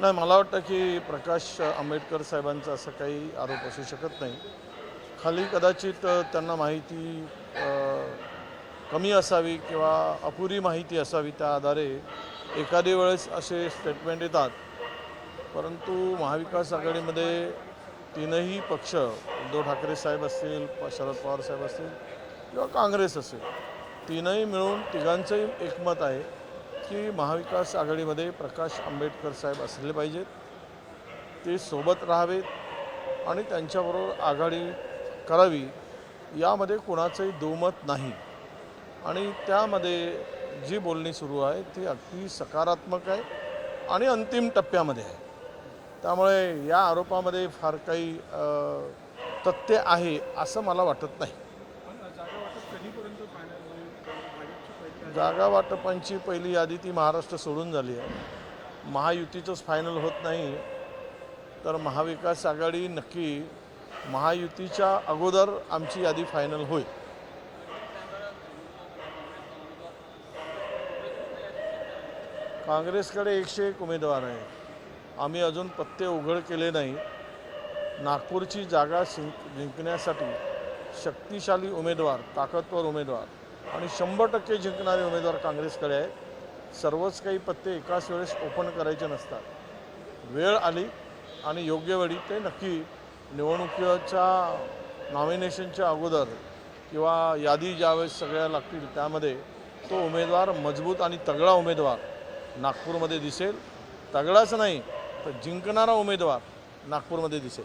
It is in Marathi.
नाही मला वाटतं की प्रकाश आंबेडकर साहेबांचा असा काही आरोप असू शकत नाही. खाली कदाचित त्यांना माहिती कमी असावी किंवा अपुरी माहिती असावी त्या आधारे एखादी वेळेस असे स्टेटमेंट येतात. परंतु महाविकास आघाडीमध्ये तीनही पक्ष उद्धव ठाकरे साहेब असतील शरद पवार साहेब असतील किंवा काँग्रेस असेल तीनही मिळून तिघांचंही एकमत आहे. की महाविकास आघाडीमध्ये प्रकाश आंबेडकर साहेब असले पाहिजेत. ते सोबत राहावेत आणि त्यांच्याबरोबर आघाडी करावी यामध्ये कोणाचंही दुमत नाही. आणि त्यामध्ये जी बोलणी सुरू आहे ती अगदी सकारात्मक आहे आणि अंतिम टप्प्यामध्ये आहे. त्यामुळे या आरोपामध्ये फार काही तथ्य आहे असं मला वाटत नाही. जागा वाटपांची पहिली यादी ती महाराष्ट्र सोडून झाली आहे. महायुतीचंच फायनल होत नाही. तर महाविकास आघाडी नक्की महायुतीच्या अगोदर आमची यादी फायनल होईल. काँग्रेसकडे एकशे एक उमेदवार आहेत. आम्ही अजून पत्ते उघड केले नाही. नागपूरची जागा जिंक जिंकण्यासाठी शक्तिशाली उमेदवार ताकदवर उमेदवार. आणि शंभर टक्के जिंकणारे उमेदवार काँग्रेसकडे आहेत. सर्वच काही पत्ते एकाच वेळेस ओपन करायचे नसतात. वेळ आली आणि योग्य वेळी ते नक्की निवडणुकीच्या नॉमिनेशनच्या अगोदर किंवा यादी ज्यावेळेस सगळ्या लागतील त्यामध्ये तो उमेदवार मजबूत आणि तगडा उमेदवार नागपूरमध्ये दिसेल. तगडाच नाही तर जिंकणारा उमेदवार नागपूरमध्ये दिसेल.